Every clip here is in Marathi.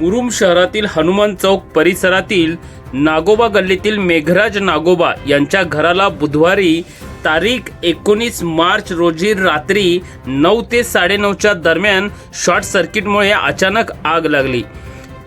मुरुम शहरातील हनुमान चौक परिसरातील नागोबा गल्लीतील मेघराज नागोबा यांच्या घराला बुधवारी तारीख एकोणीस मार्च रोजी रात्री नऊ ते साडेनऊच्या दरम्यान शॉर्ट सर्किटमुळे अचानक आग लागली.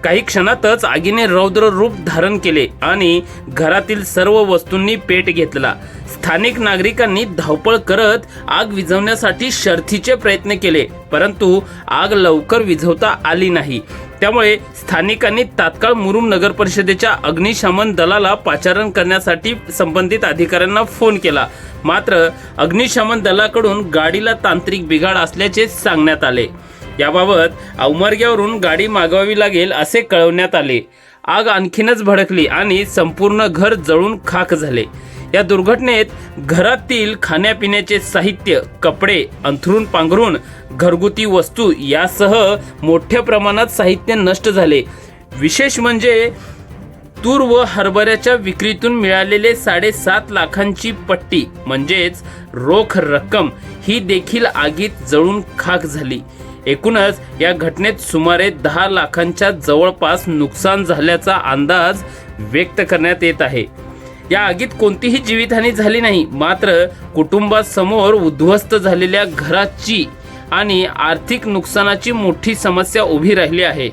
काही क्षणातच आगीने रौद्र रूप धारण केले आणि घरातील सर्व वस्तूंनी पेट घेतला. स्थानिक नागरिकांनी धावपळ करत आग विझवण्यासाठी शर्थीचे प्रयत्न केले परंतु आग लवकर विझवता आली नाही. त्यामुळे स्थानिकांनी तात्काळ मुरुम नगर परिषदेच्या अग्निशमन दलाला पाचारण करण्यासाठी संबंधित अधिकाऱ्यांना फोन केला. मात्र अग्निशमन दलाकडून गाडीला तांत्रिक बिघाड असल्याचे सांगण्यात आले. याबाबत अवमार्ग्यावरून गाडी मागवावी लागेल असे कळवण्यात आले. आग आणखीनच भडकली आणि संपूर्ण घर जळून खाक झाले. या दुर्घटनेत घरातील खाण्यापिण्याचे साहित्य कपडे अंथरून पांघरून घरगुती वस्तू यासह मोठ्या प्रमाणात साहित्य नष्ट झाले. विशेष म्हणजे तूर व हरभऱ्याच्या विक्रीतून मिळालेले साडेसात लाखांची पट्टी म्हणजेच रोख रक्कम ही देखील आगीत जळून खाक झाली. एकूणच या घटनेत सुमारे दहा लाखांच्या जवळपास नुकसान झाल्याचा अंदाज व्यक्त करण्यात येत आहे. या आगीत कोणतीही जीवितहानी झाली नाही मात्र कुटुंबासमोर उद्ध्वस्त झालेल्या घराची आणि आर्थिक नुकसानाची मोठी समस्या उभी राहिली आहे.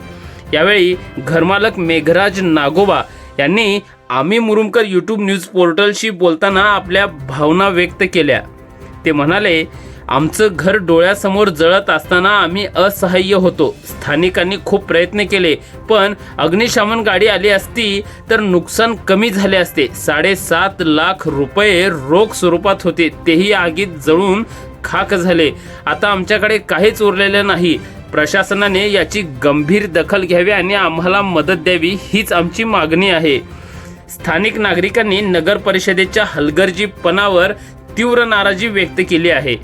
यावेळी घरमालक मेघराज नागोबा यांनी आम्ही मुरुमकर यूट्यूब न्यूज पोर्टलशी बोलताना आपल्या भावना व्यक्त केल्या. ते म्हणाले आमचं घर डोळ्यासमोर जळत असताना आम्ही असहाय्य होतो. स्थानिकांनी खूप प्रयत्न केले पण अग्निशमन गाडी आली असती तर नुकसान कमी झाले असते. साडेसात लाख रुपये रोख स्वरूपात होते तेही आगीत जळून खाक झाले. आता आमच्याकडे काहीच उरलेलं नाही. प्रशासनाने याची गंभीर दखल घ्यावी आणि आम्हाला मदत द्यावी हीच आमची मागणी आहे. स्थानिक नागरिकांनी नगर परिषदेच्या हलगर्जीपणावर तीव्र नाराजी व्यक्त केली आहे.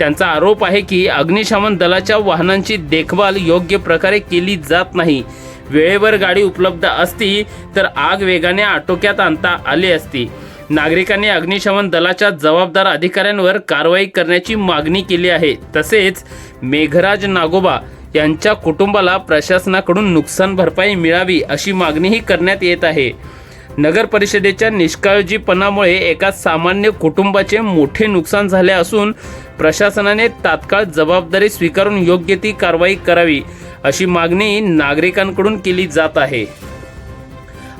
त्यांचा आरोप आहे की अग्निशमन दलाच्या वाहनांची देखभाल योग्य प्रकारे केली जात नाही. वेळेवर गाडी उपलब्ध असती तर आग वेगाने आटोक्यात आणता आली असती. नागरिकांनी अग्निशमन दलाच्या जबाबदार अधिकाऱ्यांवर कारवाई करण्याची मागणी केली आहे. तसेच मेघराज नागोबा यांच्या कुटुंबाला प्रशासनाकडून नुकसान भरपाई मिळावी अशी मागणीही करण्यात येत आहे. नगर परिषदेच्या निष्काळजीपणामुळे एका सामान्य कुटुंबाचे मोठे नुकसान झाले असून प्रशासनाने तात्काळ जबाबदारी स्वीकारून योग्य ती कारवाई करावी अशी मागणी नागरिकांकडून केली जात आहे.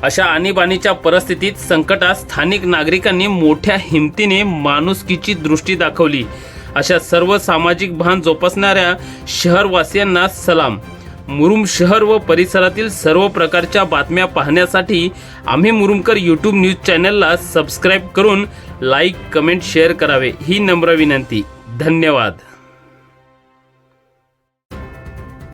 अशा आणीबाणीच्या परिस्थितीत संकटात स्थानिक नागरिकांनी मोठ्या हिमतीने माणुसकीची दृष्टी दाखवली. अशा सर्व सामाजिक भान जोपासणाऱ्या शहरवासियांना सलाम. मुरुम शहर व परिसरातील सर्व प्रकारच्या बातम्या पाहण्यासाठी आम्ही मुरुमकर यूट्यूब न्यूज चॅनलला सबस्क्राईब करून लाईक कमेंट शेअर करावे. ही नम्र विनंती. धन्यवाद.